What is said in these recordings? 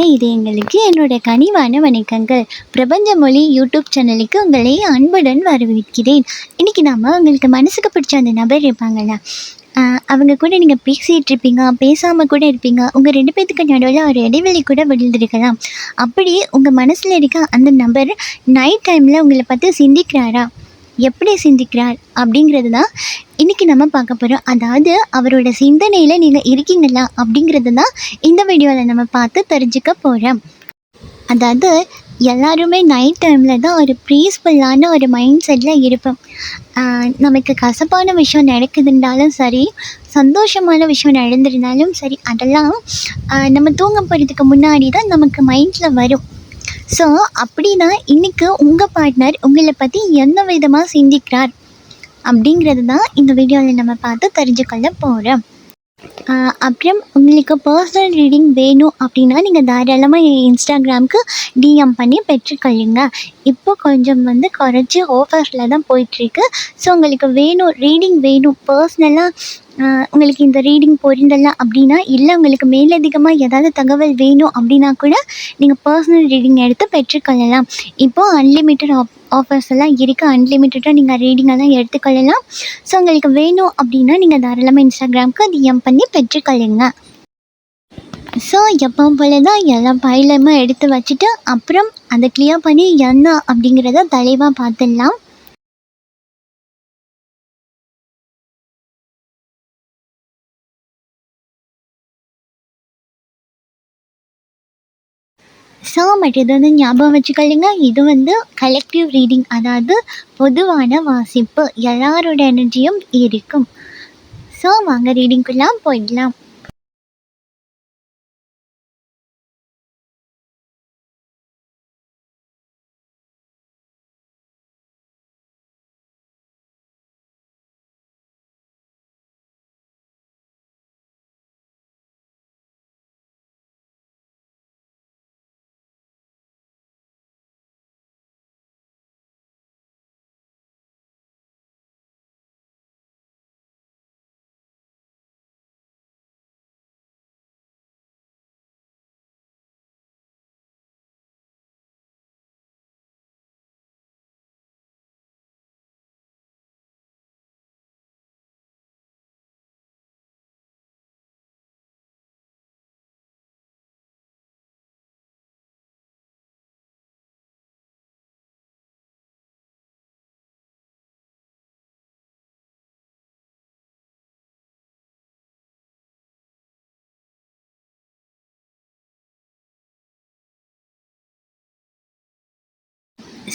அன்பான இதயங்களுக்கு என்னோட கனிவான வணக்கங்கள். பிரபஞ்ச மொழி யூடியூப் சேனலுக்கு உங்களை அன்புடன் வரவேற்கிறேன். இன்றைக்கி நாம உங்களுக்கு மனசுக்கு பிடிச்ச அந்த நபர் இருப்பாங்கள்ல அவங்க கூட நீங்கள் பேசிகிட்டு இருப்பீங்க பேசாமல் கூட இருப்பீங்க. உங்கள் ரெண்டு பேத்துக்கு நடுவில் ஒரு இடைவெளி கூட விழுந்திருக்கலாம். அப்படி உங்கள் மனசில் இருக்க அந்த நபர் நைட் டைமில் உங்களை பார்த்து சிந்திக்கிறாரா? எப்படி சிந்திக்கிறார் அப்படிங்கிறது தான் இன்றைக்கி நம்ம பார்க்க போகிறோம் அதாவது அவரோட சிந்தனையில் நீங்கள் இருக்கீங்களா அப்படிங்கிறது தான் இந்த வீடியோவில் நம்ம பார்த்து தெரிஞ்சுக்க போகிறோம் அதாவது எல்லாருமே நைட் டைமில் தான் ஒரு ப்ரீஸ்ஃபுல்லான ஒரு மைண்ட் செட்டில் இருப்போம். நமக்கு கசப்பான விஷயம் நடக்குதுன்றாலும் சரி சந்தோஷமான விஷயம் நடந்திருந்தாலும் சரி அதெல்லாம் நம்ம தூங்க போகிறதுக்கு முன்னாடி தான் நமக்கு மைண்டில் வரும். ஸோ அப்படின்னா இன்றைக்கி உங்கள் பார்ட்னர் உங்களை பற்றி எந்த விதமாக சிந்திக்கிறார் அப்படிங்கிறது தான் இந்த வீடியோவில் நம்ம பார்த்து தெரிஞ்சுக்கொள்ள போகிறோம் அப்புறம் உங்களுக்கு பர்சனல் ரீடிங் வேணும் அப்படின்னா நீங்கள் தாராளமாக என் இன்ஸ்டாகிராமுக்கு டிஎம் பண்ணி பெற்றுக்கொள்ளுங்க. இப்போ கொஞ்சம் வந்து குறைச்சி ஆஃபர்ஸில் தான் போயிட்டுருக்கு. ஸோ உங்களுக்கு வேணும் ரீடிங் வேணும் பர்சனலாக உங்களுக்கு இந்த ரீடிங் பொருந்தல அப்படின்னா இல்லை உங்களுக்கு மேலதிகமாக ஏதாவது தகவல் வேணும் அப்படின்னா கூட நீங்கள் பர்சனல் ரீடிங் எடுத்து பெற்றுக்கொள்ளலாம். இப்போது அன்லிமிட்டட் ஆப் ஆஃபர்ஸ் எல்லாம் இருக்குது அன்லிமிட்டடாக நீங்கள் ரீடிங்காக தான் எடுத்துக்கொள்ளலாம். ஸோ உங்களுக்கு வேணும் அப்படின்னா நீங்கள் தாராளமாக இன்ஸ்டாகிராமுக்கு டிஎம் பண்ணி பெற்றுக்கொள்ளுங்க. ஸோ எப்பவும் போல தான் எல்லா ஃபைலுமே எடுத்து வச்சுட்டு அப்புறம் அதை கிளியர் பண்ணி என்ன அப்படிங்கிறத தெளிவாக பார்த்துடலாம். ஸோ மற்றது வந்து ஞாபகம் வச்சுக்கொள்ளுங்க இது வந்து கலெக்டிவ் ரீடிங் அதாவது பொதுவான வாசிப்பு. எல்லாரோட எனர்ஜியும் இருக்கும். ஸோ வாங்க ரீடிங்குலாம் போயிடலாம்.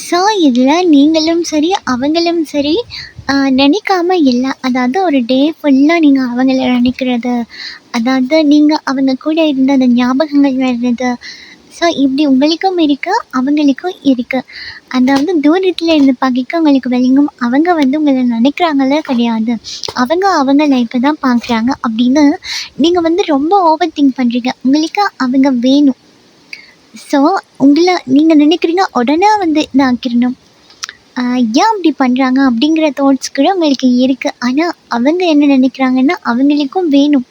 ஸோ இதில் நீங்களும் சரி அவங்களும் சரி நினைக்காம இல்லை. அதாவது ஒரு டே ஃபுல்லாக நீங்கள் அவங்கள நினைக்கிறது அதாவது நீங்கள் அவங்க கூட இருந்த அந்த ஞாபகங்கள் வர்றது. ஸோ இப்படி உங்களுக்கும் இருக்குது அவங்களுக்கும் இருக்குது அதாவது தூரத்தில் இருந்து பார்க்க உங்களுக்கு விளங்கும் அவங்க வந்து உங்களை நினைக்கிறாங்களே கிடையாது. அவங்க அவங்க லைஃப்பை தான் பார்க்குறாங்க அப்படின்னு நீங்கள் வந்து ரொம்ப ஓவர் திங்க் பண்ணுறீங்க உங்களுக்கு அவங்க வேணும். ஸோ உங்களை நீங்கள் நினைக்கிறீங்க உடனே வந்து இதாக்கிடணும் ஆஹ் ஏன் அப்படி பண்ணுறாங்க அப்படிங்கிற தாட்ஸ் கூட உங்களுக்கு இருக்குது ஆனால் அவங்க என்ன நினைக்கிறாங்கன்னா அவங்களுக்கும் வேணும்.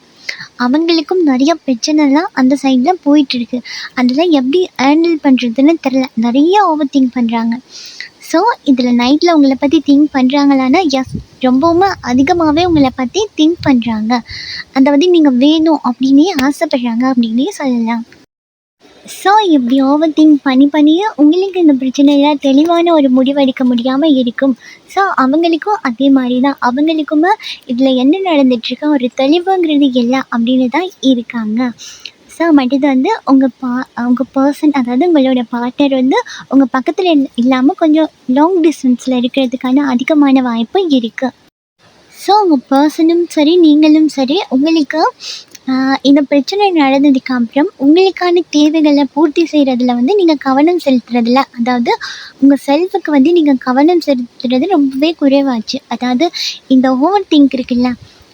அவங்களுக்கும் நிறைய பிரச்சனைலாம் அந்த சைடில் போயிட்டுருக்கு. அதெல்லாம் எப்படி ஹேண்டில் பண்ணுறதுன்னு தெரில நிறைய ஓவர் திங்க் பண்ணுறாங்க ஸோ இதில் நைட்டில் உங்களை பற்றி திங்க் பண்ணுறாங்களான்னா எஸ் ரொம்பவுமே அதிகமாகவே உங்களை பற்றி திங்க் பண்ணுறாங்க அதை வந்து நீங்கள் வேணும் அப்படின்னே ஆசைப்படுறாங்க அப்படின்னே சொல்லலாம். ஸோ இப்படி ஓவர் திங்க் பண்ணி பண்ணியே உங்களுக்கு இந்த பிரச்சனையில் தெளிவான ஒரு முடிவெடுக்க முடியாமல் இருக்கும். ஸோ அவங்களுக்கும் அதே மாதிரி தான் அவங்களுக்குமே இதில் என்ன நடந்துட்டுருக்கு? ஒரு தெளிவுங்கிறது இல்லை அப்படின்னு தான் இருக்காங்க. ஸோ மற்றது வந்து உங்கள் பா உங்கள் பர்சன் அதாவது உங்களோட பார்ட்னர் வந்து உங்கள் பக்கத்தில் இல்லாமல் கொஞ்சம் லாங் டிஸ்டன்ஸில் இருக்கிறதுக்கான அதிகமான வாய்ப்பு இருக்குது ஸோ உங்கள் பர்சனும் சரி நீங்களும் சரி உங்களுக்கு இந்த பிரச்சனை நடந்ததுக்கு அப்புறம் உங்களுக்கான தேவைகளை பூர்த்தி செய்கிறதுல வந்து நீங்கள் கவனம் செலுத்துறதில்ல அதாவது உங்கள் செல்ஃபுக்கு வந்து நீங்கள் கவனம் செலுத்துறது ரொம்பவே குறைவாச்சு. அதாவது இந்த ஓவர் திங்க் இருக்குல்ல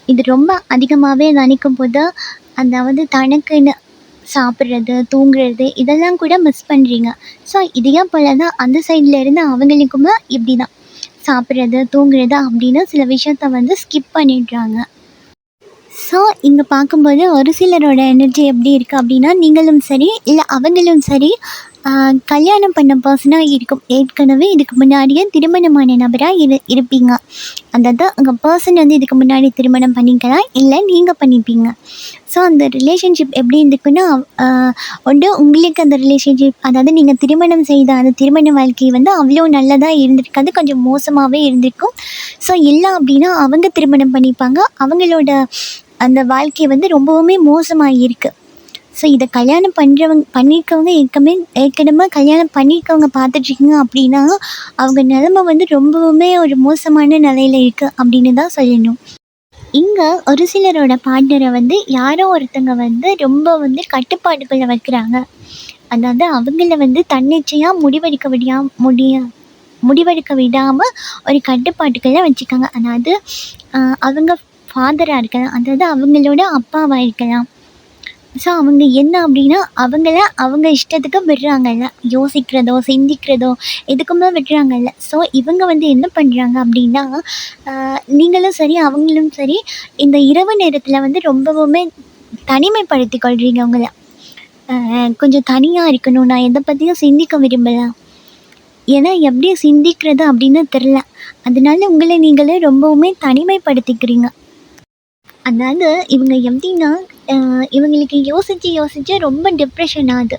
இது ரொம்ப அதிகமாகவே நினைக்கும் போது அதாவது தனக்குன்னு சாப்பிட்றது தூங்குறது இதெல்லாம் கூட மிஸ் பண்ணுறீங்க ஸோ இதையே போல தான் அந்த சைடில் இருந்து அவங்களுக்குமே இப்படி தான் சாப்பிட்றது தூங்குறது அப்படின்னு சில விஷயத்த வந்து ஸ்கிப் பண்ணிடுறாங்க. ஸோ இங்கே பார்க்கும்போது ஒரு சிலரோட எனர்ஜி எப்படி இருக்குது அப்படின்னா நீங்களும் சரி இல்லை அவங்களும் சரி கல்யாணம் பண்ண பர்சனாக இருக்கும். ஏற்கனவே இதுக்கு முன்னாடியே திருமணமான நபராக இரு இருப்பீங்க. அதாவது உங்கள் பர்சன் வந்து இதுக்கு முன்னாடி திருமணம் பண்ணிக்கலாம் இல்லை நீங்கள் பண்ணிப்பீங்க. ஸோ அந்த ரிலேஷன்ஷிப் எப்படி இருந்துக்குன்னா ஒன்று உங்களுக்கு அந்த ரிலேஷன்ஷிப் அதாவது நீங்கள் திருமணம் செய்த அந்த திருமண வாழ்க்கை வந்து அவ்வளோ நல்லதாக இருந்திருக்காது கொஞ்சம் மோசமாகவே இருந்திருக்கும். ஸோ இல்லை அப்படின்னா அவங்க திருமணம் பண்ணிப்பாங்க. அவங்களோட அந்த வாழ்க்கை வந்து ரொம்பவுமே மோசமாக இருக்குது ஸோ இதை கல்யாணம் பண்ணுறவங்க பண்ணியிருக்கவங்க ஏற்கனவே ஏற்கனவே கல்யாணம் பண்ணியிருக்கவங்க பார்த்துட்ருக்கீங்க அப்படின்னா அவங்க நிலமை வந்து ரொம்பவுமே ஒரு மோசமான நிலையில் இருக்குது அப்படின்னு தான் சொல்லணும். இங்கே ஒரு சிலரோட பார்ட்னரை வந்து யாரோ ஒருத்தங்க வந்து ரொம்ப வந்து கட்டுப்பாடுகளை வைக்கிறாங்க. அதாவது அவங்கள வந்து தன்னிச்சையாக முடிவெடுக்க விடியா முடிய முடிவெடுக்க விடாமல் ஒரு கட்டுப்பாட்டுக்குள்ளே வச்சுக்காங்க. அதாவது அவங்க ஃபாதராக இருக்கலாம் அதாவது அவங்களோட அப்பாவாக இருக்கலாம். ஸோ அவங்க என்ன அப்படின்னா அவங்கள அவங்க இஷ்டத்துக்கு விடுறாங்கல்ல. யோசிக்கிறதோ சிந்திக்கிறதோ எதுக்குமே விடுறாங்கல்ல. ஸோ இவங்க வந்து என்ன பண்ணுறாங்க அப்படின்னா நீங்களும் சரி அவங்களும் சரி இந்த இரவு நேரத்தில் வந்து ரொம்பவுமே தனிமைப்படுத்தி கொள்கிறீங்க அவங்கள. கொஞ்சம் தனியாக இருக்கணும். நான் எதை பற்றியும் சிந்திக்க விரும்பலை. ஏன்னா எப்படி சிந்திக்கிறது அப்படின்னு தெரில அதனால உங்களை நீங்களே ரொம்பவுமே தனிமைப்படுத்திக்கிறீங்க. அதனால் இவங்க எப்படின்னா இவங்களுக்கு யோசித்து யோசித்து ரொம்ப டிப்ரெஷன் ஆகுது.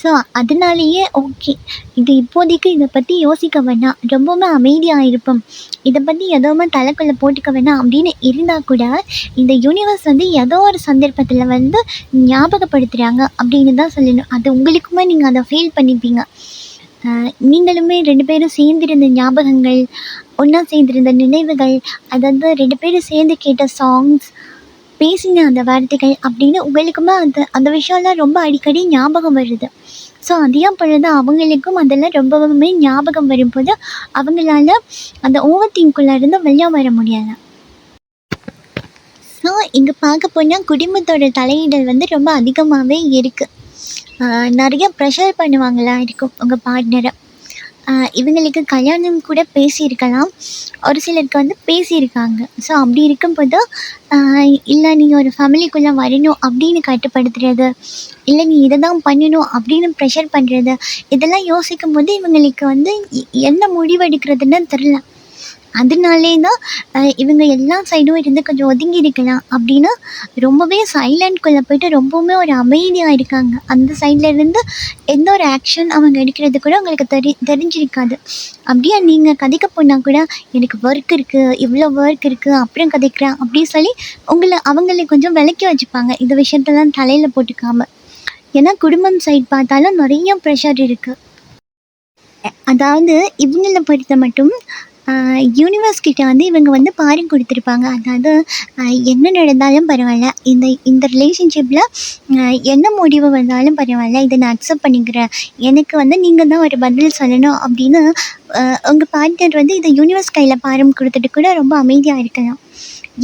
ஸோ அதனாலேயே ஓகே இது இப்போதைக்கு இதை பற்றி யோசிக்க வேணாம். ரொம்பவுமே அமைதியாக இருப்போம். இதை பற்றி எதோவுமே தலைக்குள்ளே போட்டுக்க வேணாம் அப்படின்னு இருந்தால் கூட இந்த யூனிவர்ஸ் வந்து ஏதோ ஒரு சந்தர்ப்பத்தில் வந்து ஞாபகப்படுத்துகிறாங்க அப்படின்னு தான் சொல்லணும். அது உங்களுக்குமே நீங்கள் அதை ஃபீல் பண்ணிப்பீங்க. நீங்களுமே ரெண்டு பேரும் சேர்ந்திருந்த ஞாபகங்கள் ஒன்றா சேர்ந்திருந்த நினைவுகள் அதாவது ரெண்டு பேரும் சேர்ந்து கேட்ட சாங்ஸ் பேசின அந்த வார்த்தைகள் அப்படின்னு உங்களுக்குமே அந்த அந்த விஷயம்லாம் ரொம்ப அடிக்கடி ஞாபகம் வருது. ஸோ அதையும் பொழுது அவங்களுக்கும் அதெல்லாம் ரொம்பவுமே ஞாபகம் வரும்போது அவங்களால அந்த ஓவர் திங்குள்ளே இருந்து வெளியே வர முடியாது ஸோ இங்கே பார்க்க போனால் குடும்பத்தோட தலையீடல் வந்து ரொம்ப அதிகமாகவே இருக்குது நிறைய ப்ரெஷர் பண்ணுவாங்களா இருக்கும் உங்கள் பார்ட்னரை இவங்களுக்கு கல்யாணம் கூட பேசியிருக்கலாம். ஒரு சிலருக்கு வந்து பேசியிருக்காங்க. ஸோ அப்படி இருக்கும்போது இல்லை நீங்கள் ஒரு ஃபேமிலிக்குள்ளே வரணும் அப்படின்னு கட்டுப்படுத்துறது. இல்லை நீ இதை தான் பண்ணணும் அப்படின்னு ப்ரெஷர் பண்ணுறது இதெல்லாம் யோசிக்கும் போது இவங்களுக்கு வந்து என்ன முடிவெடுக்கிறதுன்னு தெரில அதனாலே தான் இவங்க எல்லா சைடும் இருந்து கொஞ்சம் ஒதுங்கி இருக்கலாம் அப்படின்னா ரொம்பவே சைலண்ட்குள்ளே போயிட்டு ரொம்பவுமே ஒரு அமைதியாக இருக்காங்க. அந்த சைடில் இருந்து எந்த ஒரு ஆக்ஷன் அவங்க எடுக்கிறது கூட அவங்களுக்கு தெரி தெரிஞ்சிருக்காது. அப்படியே நீங்கள் கதைக்க போனால் கூட எனக்கு ஒர்க் இருக்குது இவ்வளோ ஒர்க் இருக்குது அப்புறம் கதைக்கிறேன் அப்படின்னு சொல்லி உங்களை அவங்களை கொஞ்சம் விளக்கி வச்சுப்பாங்க. இந்த விஷயத்தெல்லாம் தலையில் போட்டுக்காமல் ஏன்னா குடும்பம் சைட் பார்த்தாலும் நிறைய ப்ரெஷர் இருக்குது அதாவது இவங்கள பொறுத்த மட்டும் யூனிவர்ஸ் கிட்ட வந்து இவங்க வந்து பாரி கொடுத்துருப்பாங்க. அதாவது என்ன நடந்தாலும் பரவாயில்ல. இந்த இந்த ரிலேஷன்ஷிப்பில் என்ன முடிவு வந்தாலும் பரவாயில்ல. இதை நான் அக்செப்ட் பண்ணிக்கிறேன். எனக்கு வந்து நீங்கள் தான் ஒரு பதில் சொல்லணும் அப்படின்னு உங்கள் பார்ட்னர் வந்து இதை யூனிவர்ஸ் கையில் பாரம் கொடுத்துட்டு கூட ரொம்ப அமைதியாக இருக்கலாம்.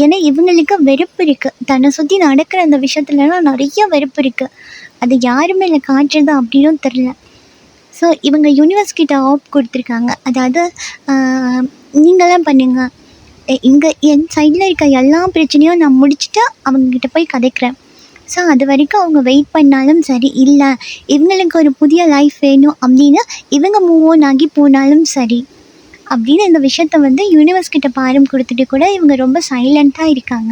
ஏன்னா இவங்களுக்கு வெறுப்பு இருக்குது தன்னை சுற்றி நடக்கிற அந்த விஷயத்துலலாம் நிறைய வெறுப்பு இருக்குது அது யாருமே இல்லை காட்டுறது அப்படின்னும் தெரில ஸோ இவங்க யூனிவர்ஸ் கிட்ட ஆப் கொடுத்துருக்காங்க. அதாவது நீங்களாம் பண்ணுங்க. இங்கே என் சைடில் இருக்க எல்லா பிரச்சனையும் நான் முடிச்சுட்டு அவங்கக்கிட்ட போய் கதைக்கிறேன். ஸோ அது வரைக்கும் அவங்க வெயிட் பண்ணாலும் சரி இல்லை இவங்களுக்கு ஒரு புதிய லைஃப் வேணும் அப்படின்னு இவங்க மூவ் ஆன் ஆகி போனாலும் சரி அப்படின்னு இந்த விஷயத்த வந்து யூனிவர்ஸ் கிட்ட பாரம் கொடுத்துட்டு கூட இவங்க ரொம்ப சைலண்ட்டாக இருக்காங்க.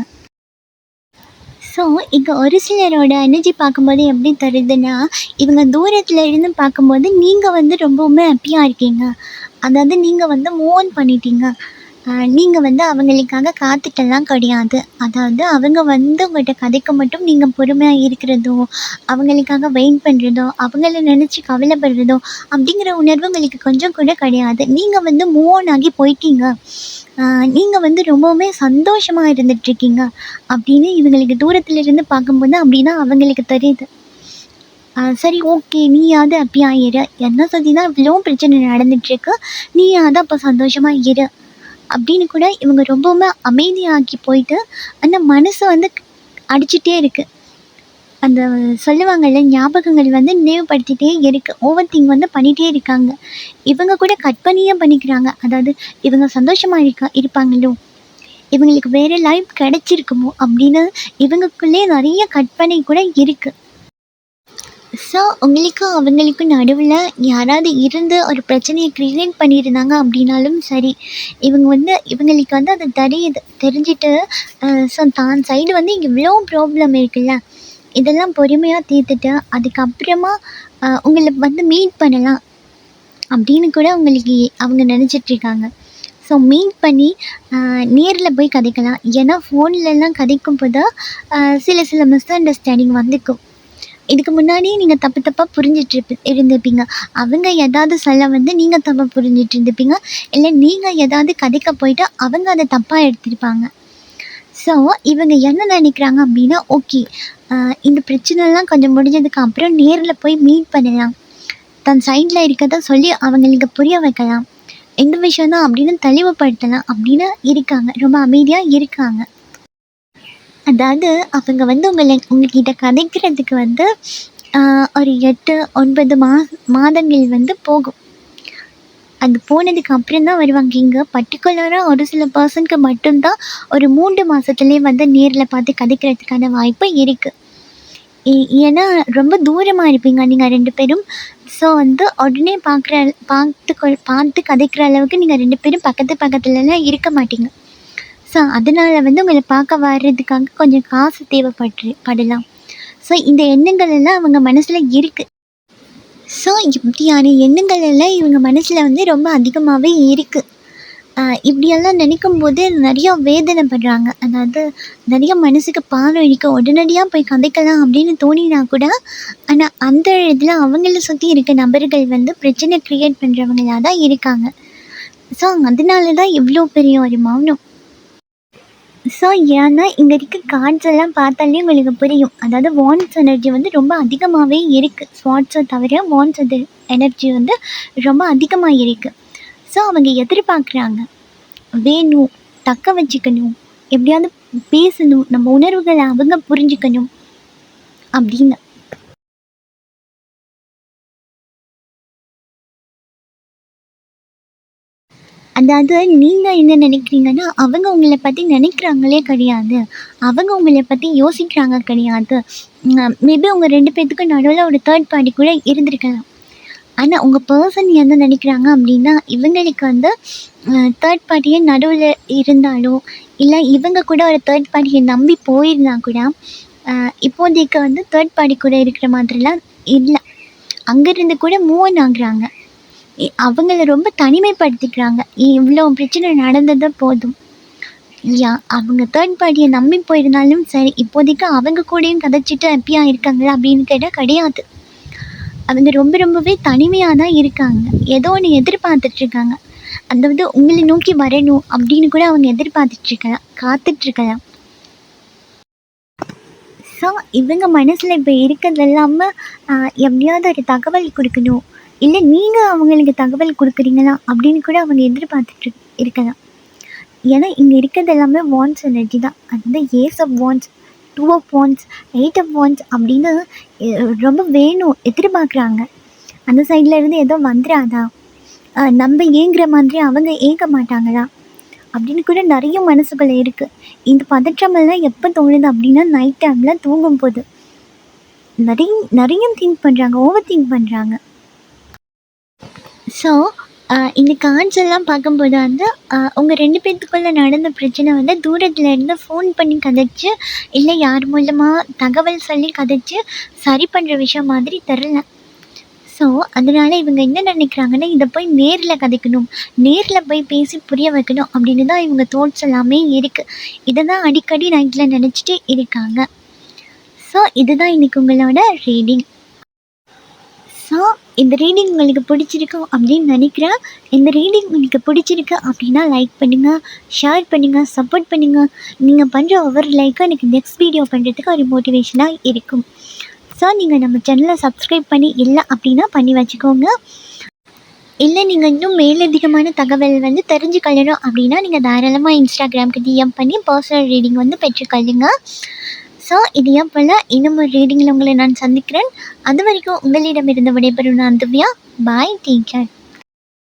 ஸோ இங்கே ஒரு சிலரோட எனர்ஜி பார்க்கும்போது எப்படி தருதுன்னா இவங்க தூரத்தில் இருந்து பார்க்கும்போது நீங்கள் வந்து ரொம்பவுமே ஹாப்பியாக இருக்கீங்க. அதாவது நீங்கள் வந்து மூவ் ஆன் பண்ணிட்டீங்க. நீங்கள் வந்து அவங்களுக்காக காத்துட்டெல்லாம் கிடையாது. அதாவது அவங்க வந்து உங்கள்கிட்ட கதைக்க மட்டும் நீங்கள் பொறுமையாக இருக்கிறதோ அவங்களுக்காக வெயிட் பண்ணுறதோ அவங்கள நினச்சி கவலைப்படுறதோ அப்படிங்கிற உணர்வு உங்களுக்கு கொஞ்சம் கூட கிடையாது. நீங்கள் வந்து மூவ் ஆன் ஆகி போயிட்டீங்க. நீங்கள் வந்து ரொம்பவுமே சந்தோஷமாக இருந்துகிட்ருக்கீங்க அப்படின்னு இவங்களுக்கு தூரத்தில் இருந்து பார்க்கும்போது அப்படின்னா அவங்களுக்கு தெரியுது. சரி ஓகே நீயாவது ஹாப்பி ஆயிரு. என்ன சொல்லி தான் இவ்வளோ பிரச்சனை நடந்துட்டுருக்கு. நீயாவது அப்போ சந்தோஷமாக இரு. அப்படின்னு கூட இவங்க ரொம்பவுமே அமைதியாகி போயிட்டு அந்த மனசை வந்து அடிச்சிட்டே இருக்குது அந்த சொல்லுவாங்கள்ல ஞாபகங்கள் வந்து நினைவுபடுத்திகிட்டே இருக்கு. ஓவர் திங்க் வந்து பண்ணிகிட்டே இருக்காங்க. இவங்க கூட கற்பனையே பண்ணிக்கிறாங்க. அதாவது இவங்க சந்தோஷமாக இருக்கா இருப்பாங்களோ? இவங்களுக்கு வேறு லைஃப் கிடைச்சிருக்குமோ? அப்படின்னு இவங்களுக்குள்ளே நிறைய கற்பனை கூட இருக்குது ஸோ உங்களுக்கும் அவங்களுக்கும் நடுவில் யாராவது இருந்து ஒரு பிரச்சனையை க்ரியேட் பண்ணியிருந்தாங்க அப்படின்னாலும் சரி இவங்க வந்து இவங்களுக்கு வந்து அது தெரியுது தெரிஞ்சுட்டு ஸோ தான் சைடு வந்து இவ்வளோ ப்ராப்ளம் இருக்குல்ல இதெல்லாம் பொறுமையாக தீர்த்துட்டு அதுக்கப்புறமா உங்களை வந்து மீட் பண்ணலாம் அப்படின்னு கூட உங்களுக்கு அவங்க நினச்சிட்ருக்காங்க ஸோ மீட் பண்ணி நேரில் போய் கதைக்கலாம். ஏன்னா ஃபோன்லலாம் கதைக்கும் போது சில சில மிஸ் அண்டர்ஸ்டாண்டிங் வந்துக்கும். இதுக்கு முன்னாடி நீங்கள் தப்பு தப்பாக புரிஞ்சிட்டு இருந்திருப்பீங்க. அவங்க ஏதாவது சொல்ல வந்து நீங்கள் தப்பாக புரிஞ்சிட்டு இருந்திருப்பீங்க இல்லை நீங்கள் ஏதாவது கதைக்க போயிட்டு அவங்க அதை தப்பாக எடுத்திருப்பாங்க. ஸோ இவங்க என்ன நினைக்கிறாங்க அப்படின்னா ஓகே இந்த பிரச்சனைலாம் கொஞ்சம் முடிஞ்சதுக்கு அப்புறம் நேரில் போய் மீட் பண்ணலாம். தன் சைடில் இருக்கிறத சொல்லி அவங்களுக்கு புரிய வைக்கலாம். எந்த விஷயம் தான் அப்படின்னு தெளிவுபடுத்தலாம் அப்படின்னு இருக்காங்க. ரொம்ப அமைதியாக இருக்காங்க. அதாவது அவங்க வந்து உங்களை உங்ககிட்ட கதைக்கிறதுக்கு வந்து ஒரு எட்டு ஒன்பது மா மாதங்கள் வந்து போகும். அது போனதுக்கு அப்புறம் தான் வருவாங்க. இங்கே பர்டிகுலராக ஒரு சில பர்சனுக்கு மட்டும்தான் ஒரு மூன்று மாதத்துலேயே வந்து நேரில் பார்த்து கதைக்கிறதுக்கான வாய்ப்பு இருக்குது ஏன்னா ரொம்ப தூரமாக இருப்பீங்க. நீங்கள் ரெண்டு பேரும். ஸோ வந்து உடனே பார்க்குற பார்த்து பார்த்து கதைக்கிற அளவுக்கு நீங்கள் ரெண்டு பேரும் பக்கத்து பக்கத்துலலாம் இருக்க மாட்டீங்க. ஸோ அதனால் வந்து உங்களை பார்க்க வர்றதுக்காக கொஞ்சம் காசு தேவைப்பட்டு படலாம். ஸோ இந்த எண்ணங்கள் எல்லாம் அவங்க மனசில் இருக்குது ஸோ இப்படியான எண்ணங்கள் எல்லாம் இவங்க மனசில் வந்து ரொம்ப அதிகமாகவே இருக்குது இப்படியெல்லாம் நினைக்கும் போது நிறையா வேதனை படுறாங்க அதாவது நிறைய மனசுக்கு பாரம் இருக்குது உடனடியாக போய் கதைக்கலாம் அப்படின்னு தோணினா கூட ஆனால் அந்த இதில் அவங்கள சுற்றி இருக்க நபர்கள் வந்து பிரச்சனை க்ரியேட் பண்ணுறவங்களாக தான் இருக்காங்க. ஸோ அதனால தான் இவ்வளோ பெரிய ஒரு மௌனம். ஸோ ஏன்னா இங்கே இருக்க கார்ட்ஸ் எல்லாம் பார்த்தாலே உங்களுக்கு புரியும். அதாவது வான்ஸ் எனர்ஜி வந்து ரொம்ப அதிகமாகவே இருக்குது ஸ்வாட்ஸை தவிர வான்ஸ் அது எனர்ஜி வந்து ரொம்ப அதிகமாக இருக்குது ஸோ அவங்க எதிர்பார்க்குறாங்க. வேணும் தக்க வச்சுக்கணும். எப்படியாவது பேசணும். நம்ம உணர்வுகளை அவங்க புரிஞ்சுக்கணும். அப்படின்னு. அதாவது நீங்கள் என்ன நினைக்கிறீங்கன்னா அவங்க உங்களை பற்றி நினைக்கிறாங்களே கிடையாது. அவங்க உங்களை பற்றி யோசிக்கிறாங்க கிடையாது. மேபி உங்கள் ரெண்டு பேர்த்துக்கும் நடுவில் ஒரு தேர்ட் பார்ட்டி கூட இருந்திருக்கலாம். ஆனால் உங்கள் பர்சன் என்ன நினைக்கிறாங்க அப்படின்னா இவங்களுக்கு வந்து தேர்ட் பார்ட்டியே நடுவில் இருந்தாலோ இல்லை இவங்க கூட ஒரு தேர்ட் பார்ட்டியை நம்பி போயிருந்தா கூட இப்போதைக்கு வந்து தேர்ட் பார்ட்டி கூட இருக்கிற மாதிரிலாம் இல்லை. அங்கேருந்து கூட மூவ் ஆன் ஆகுறாங்க. அவங்கள ரொம்ப தனிமைப்படுத்திக்கிறாங்க. இவ்வளோ பிரச்சனை நடந்தது போதும். யா அவங்க தேர்ட் பார்ட்டியை நம்பி போயிருந்தாலும் சரி இப்போதைக்கு அவங்க கூடயும் கதைச்சிட்டு ஹாப்பியாக இருக்காங்களா அப்படின்னு கேட்டால் கிடையாது. அவங்க ரொம்ப ரொம்பவே தனிமையாக தான் இருக்காங்க. ஏதோ ஒன்று எதிர்பார்த்துட்ருக்காங்க அதாவது உங்களை நோக்கி வரணும் அப்படின்னு கூட அவங்க எதிர்பார்த்துட்ருக்கலாம் காத்துட்ருக்கலாம் ஸோ இவங்க மனசில் இப்போ இருக்கிறது இல்லாமல் எப்படியாவது ஒரு தகவல் கொடுக்கணும். இல்லை நீங்கள் அவங்களுக்கு தகவல் கொடுக்குறீங்களா? அப்படின்னு கூட அவங்க எதிர்பார்த்துட்டு இருக்கலாம். ஏன்னா இங்கே இருக்கிறது எல்லாமே வான்ஸ் எனர்ஜி தான். அது வந்து ace of wands two of wands eight of wands அப்படின்னு ரொம்ப வேணும் எதிர்பார்க்குறாங்க. அந்த சைடில் இருந்து எதுவும் வந்துடாதா நம்ம ஏங்குற மாதிரி அவங்க ஏங்க மாட்டாங்களா? அப்படின்னு கூட நிறைய மனசுக்குள்ள இருக்குது இந்த பதற்றமெல்லாம் எப்போ தோணுது அப்படின்னா நைட் டைமில் தூங்கும் போது நிறைய நிறைய திங்க் பண்ணுறாங்க ஓவர் திங்க் பண்ணுறாங்க ஸோ இந்த கார்ட்ஸ் எல்லாம் பார்க்கும்போது வந்து உங்கள் ரெண்டு பேர்த்துக்குள்ளே நடந்த பிரச்சனை வந்து தூரத்தில் இருந்து ஃபோன் பண்ணி கதைச்சு இல்லை யார் மூலமாக தகவல் சொல்லி கதைச்சு சரி பண்ணுற விஷயம் மாதிரி தெரில ஸோ அதனால் இவங்க என்ன நினைக்கிறாங்கன்னா இதை போய் நேரில் கதைக்கணும். நேரில் போய் பேசி புரிய வைக்கணும் அப்படின்னு தான் இவங்க தோட்ஸ் எல்லாமே இருக்குது இதை தான் அடிக்கடி நைட்டில் நினச்சிட்டு இருக்காங்க. ஸோ இதுதான் இன்றைக்கி உங்களோட ரீடிங் ஸோ இந்த ரீடிங் உங்களுக்கு பிடிச்சிருக்கும் அப்படின்னு நினைக்கிறேன். இந்த ரீடிங் உங்களுக்கு பிடிச்சிருக்கு அப்படின்னா லைக் பண்ணுங்கள் ஷேர் பண்ணுங்கள் சப்போர்ட் பண்ணுங்கள் நீங்கள் பண்ணுற ஒவ்வொரு லைக்கும் எனக்கு நெக்ஸ்ட் வீடியோ பண்ணுறதுக்கு ஒரு மோட்டிவேஷனாக இருக்கும். ஸோ நீங்கள் நம்ம சேனலை சப்ஸ்கிரைப் பண்ணி இல்லை அப்படின்னா பண்ணி வச்சுக்கோங்க. இல்லை நீங்கள் இன்னும் மேலதிகமான தகவல் வந்து தெரிஞ்சுக்கொள்ளணும் அப்படின்னா நீங்கள் தாராளமாக இன்ஸ்டாகிராமுக்கு டிஎம் பண்ணி பர்சனல் ரீடிங் வந்து பெற்றுக்கொள்ளுங்க. ஸோ இதே போல் இன்னும் ஒரு ரீடிங்கில் உங்களை நான் சந்திக்கிறேன். அது வரைக்கும் உங்களிடமிருந்து விடைபெறும் நான் திவ்யா. பாய் டீச்சர்